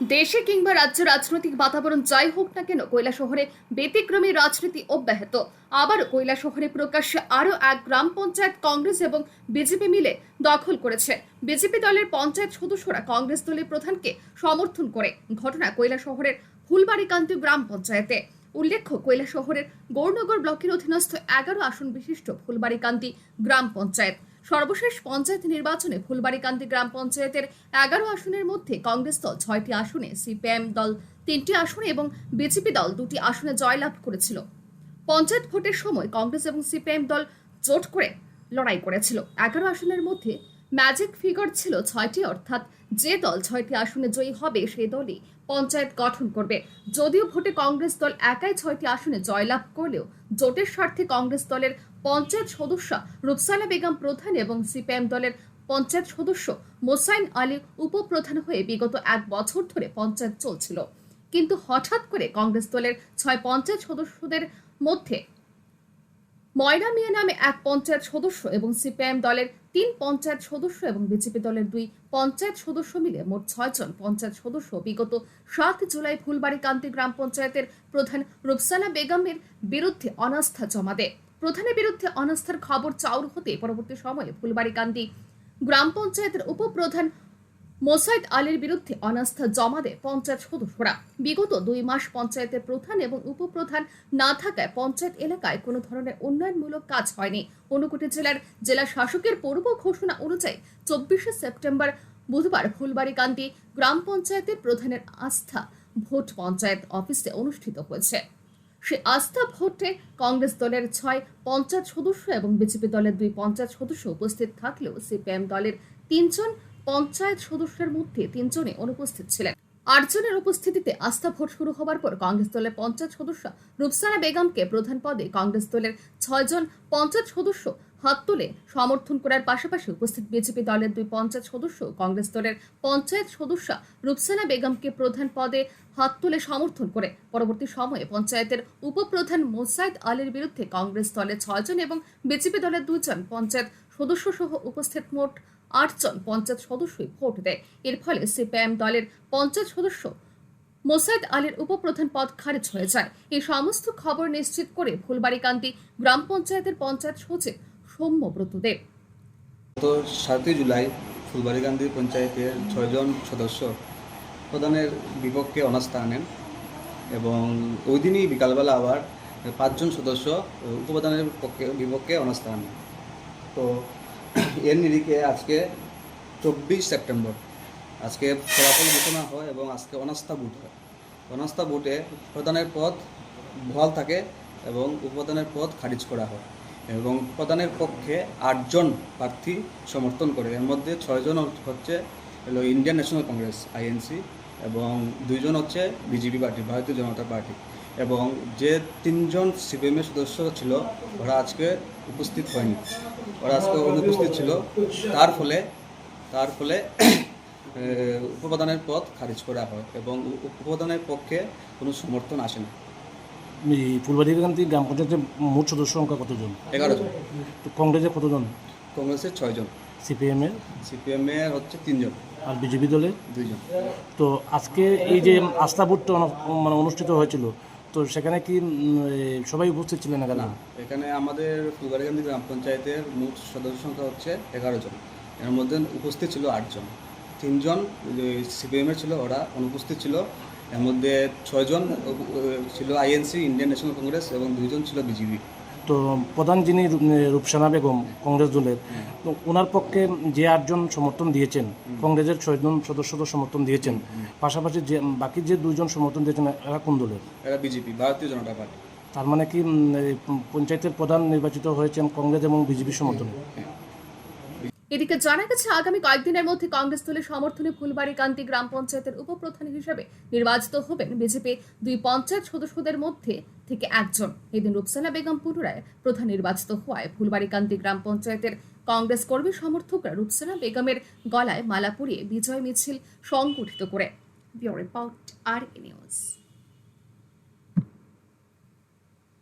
দেশে কিংবা রাজ্য রাজনৈতিক বাতাবরণ যাই হোক না কেন, কৈলা শহরে ব্যতিক্রমী রাজনীতি অব্যাহত। আবার কৈলা শহরে প্রকাশ্যে আরও এক গ্রাম পঞ্চায়েত কংগ্রেস এবং বিজেপি মিলে দখল করেছে। বিজেপি দলের পঞ্চায়েত সদস্যরা কংগ্রেস দলের প্রধানকে সমর্থন করে। ঘটনা কৈলা শহরের ফুলবাড়িকান্তি গ্রাম পঞ্চায়েতে। উল্লেখ্য, কৈলা শহরের গৌরনগর ব্লকের অধীনস্থ এগারো আসন বিশিষ্ট ফুলবাড়িকান্তি গ্রাম পঞ্চায়েত। সর্বশেষ পঞ্চায়েত নির্বাচনে ফুলবাড়িকান্দি গ্রাম পঞ্চায়েতের এগারো আসনের মধ্যে কংগ্রেস দল ছয়টি আসনে, সিপিএম দল তিনটি আসনে এবং বিজেপি দল দুটি আসনে জয়লাভ করেছিল। পঞ্চায়েত ভোটের সময় কংগ্রেস এবং সিপিএম দল জোট করে লড়াই করেছিল। এগারো আসনের মধ্যে ম্যাজিক ফিগার ছিল ছয়টি, অর্থাৎ যে দল ছয়টি আসনে জয়ী হবে সেই দলই পঞ্চায়েত গঠন করবে। যদিও ভোটে কংগ্রেস দল একাই ছয়টি আসনে জয়লাভ করলেও জোটের স্বার্থে কংগ্রেস দলের পঞ্চায়েত সদস্য রুকসানা বেগম প্রধান এবং সিপিএম দলের পঞ্চায়েত সদস্য মোসাইন আলী উপপ্রধান হয়ে বিগত এক বছর ধরে পঞ্চায়েত চলছিল। কিন্তু হঠাৎ করে কংগ্রেস দলের ছয় পঞ্চায়েত সদস্যদের মধ্যে ময়না মিয়া নামে এক পঞ্চায়েত সদস্য এবং সিপিআইএম দলের তিন পঞ্চায়েত সদস্য এবং বিজেপি দলের দুই পঞ্চায়েত সদস্য মিলে মোট ছয়জন পঞ্চায়েত সদস্য বিগত সাত জুলাই ফুলবাড়ি কান্তি গ্রাম পঞ্চায়েতের প্রধান রুকসানা বেগমের বিরুদ্ধে অনাস্থা জমা দেয়। প্রধানের বিরুদ্ধে অনাস্থার খবর চাউর হতে পরবর্তী সময়ে ফুলবাড়ি কান্দি গ্রাম পঞ্চায়েতের উপপ্রধান মোসাইদ আলীর বিরুদ্ধে অনাস্থা জমা দেয় পঞ্চায়েত সদস্যরা। বিগত দুই মাস পঞ্চায়েতের প্রধান এবং উপপ্রধান না থাকায় পঞ্চায়েত এলাকায় কোনো ধরনের উন্নয়নমূলক কাজ হয়নি। ঊনকোটি জেলার জেলা শাসকের পূর্ব ঘোষণা অনুযায়ী চব্বিশে সেপ্টেম্বর বুধবার ফুলবাড়িকান্দি গ্রাম পঞ্চায়েতের প্রধানের আস্থা ভোট পঞ্চায়েত অফিসে অনুষ্ঠিত হয়েছে। সে আস্থা ভোটে কংগ্রেস দলের ছয় পঞ্চাশ সদস্য এবং বিজেপি দলের দুই পঞ্চায়েত সদস্য উপস্থিত থাকলেও সিপিএম দলের তিনজন পঞ্চায়েত সদস্যের মধ্যে তিনজনে অনুপস্থিত ছিলেন। আটজনের উপস্থিতিতে আস্থা ভোট শুরু হবার পর কংগ্রেস দলের পঞ্চায়েত সদস্য রূপসানা বেগমকে প্রধান পদে কংগ্রেস দলের ছয়জন পঞ্চায়েত সদস্য হাত তুলে সমর্থন করার পাশাপাশি উপস্থিত বিজেপি দলের দুই পঞ্চায়েত সদস্য, কংগ্রেস দলের পঞ্চায়েত সদস্য রূপসানা বেগমকে প্রধান পদে হাত তুলে সমর্থন করে। পরবর্তী সময়ে পঞ্চায়েতের উপপ্রধান মোসাইদ আলীর বিরুদ্ধে কংগ্রেস দলের ছয়জন এবং বিজেপি দলের দুজন পঞ্চায়েত সদস্য সহ উপস্থিত মোট আটজন পঞ্চায়েত সদস্যই ভোট দেয়। এর ফলে সিপিআইএম দলের পঞ্চায়েত সদস্য মোসাইদ আলীর উপপ্রধান পদ খারিজ হয়ে যায়। এই সমস্ত খবর নিশ্চিত করে ফুলবাড়িকান্দি গ্রাম পঞ্চায়েতের পঞ্চায়েত সচিব সৌম্যব্রত দেব গত সাতই জুলাই ফুলবাড়িকান্দি পঞ্চায়েতের ছয়জন সদস্য প্রধানের বিপক্ষে অনাস্থা আনেন এবং ওই দিনই বিকালবেলা আবার পাঁচজন সদস্য উপপ্রধানের পক্ষে বিপক্ষে অনাস্থা আনেন। তো এর নিরিখে আজকে চব্বিশ সেপ্টেম্বর, আজকে ফলাফল ঘোষণা হয় এবং আজকে অনাস্থা ভোট হয়। অনাস্থা ভোটে প্রধানের পদ বহাল থাকে এবং উপপ্রধানের পদ খারিজ করা হয়। এবং প্রধানের পক্ষে আটজন প্রার্থী সমর্থন করে। এর মধ্যে ছয়জন হচ্ছে হলো ইন্ডিয়ান ন্যাশনাল কংগ্রেস, আইএনসি, এবং দুইজন হচ্ছে বিজেপি পার্টি, ভারতীয় জনতা পার্টি। এবং যে তিনজন সিপিএমের সদস্য ছিল, ওরা আজকে উপস্থিত হয়নি। ওরা আজকে অনুপস্থিত ছিল। তার ফলে তার ফলে উপপ্রধানের পদ খারিজ করা হয় এবং উপপ্রধানের পক্ষে কোনো সমর্থন আসে না। এই ফুলবাড়িকান্তি গ্রাম পঞ্চায়েতের মোট সদস্য সংখ্যা কতজন? এগারো জন। তো কংগ্রেসের কতজন? কংগ্রেসের ছয়জন সিপিএমের সিপিএমের হচ্ছে তিনজন। আর বিজেপি দলের? দুইজন। তো আজকে এই যে আস্থা ভোটটা মানে অনুষ্ঠিত হয়েছিল তো সেখানে কি সবাই উপস্থিত ছিলেন না এখানে আমাদের ফুলবাড়িকান্দি গ্রাম পঞ্চায়েতের মোট সদস্য সংখ্যা হচ্ছে এগারো জন। এর মধ্যে উপস্থিত ছিল আটজন। তিনজন সিপিএমের ছিল ওরা অনুপস্থিত ছিল। এর মধ্যে ছয়জন ছিল আইএনসি ইন্ডিয়ান ন্যাশনাল কংগ্রেস এবং দুইজন ছিল বিজেপি তো প্রধান যিনি রূপসানা বেগম কংগ্রেস দলের তো ওনার পক্ষে যে আটজন সমর্থন দিয়েছেন কংগ্রেসের ছয়জন সদস্য তো সমর্থন দিয়েছেন পাশাপাশি যে বাকি যে দুইজন সমর্থন দিয়েছেন এরা কোন দলের? এরা বিজেপি ভারতীয় জনতা পার্টি। তার মানে কি পঞ্চায়েতের প্রধান নির্বাচিত হয়েছেন কংগ্রেস এবং বিজেপি সমর্থনে? এদিকে জানা গেছে, আগামী কয়েকদিনের মধ্যে কংগ্রেস দলের সমর্থনে ফুলবাড়ি কান্তি গ্রাম পঞ্চায়েতের উপপ্রধান হিসেবে নির্বাচিত হবেন বিজেপি দুই পঞ্চায়েত সদস্যদের মধ্যে থেকে একজন। এদিন রূপসানা বেগম পুনরায় প্রধান নির্বাচিত হওয়ায় ফুলবাড়ি কান্তি গ্রাম পঞ্চায়েতের কংগ্রেস কর্মী সমর্থকরা রূপসানা বেগমের গলায় মালা পরিয়ে বিজয় মিছিল সংগঠিত করে। রিপোর্ট আর নিউজ।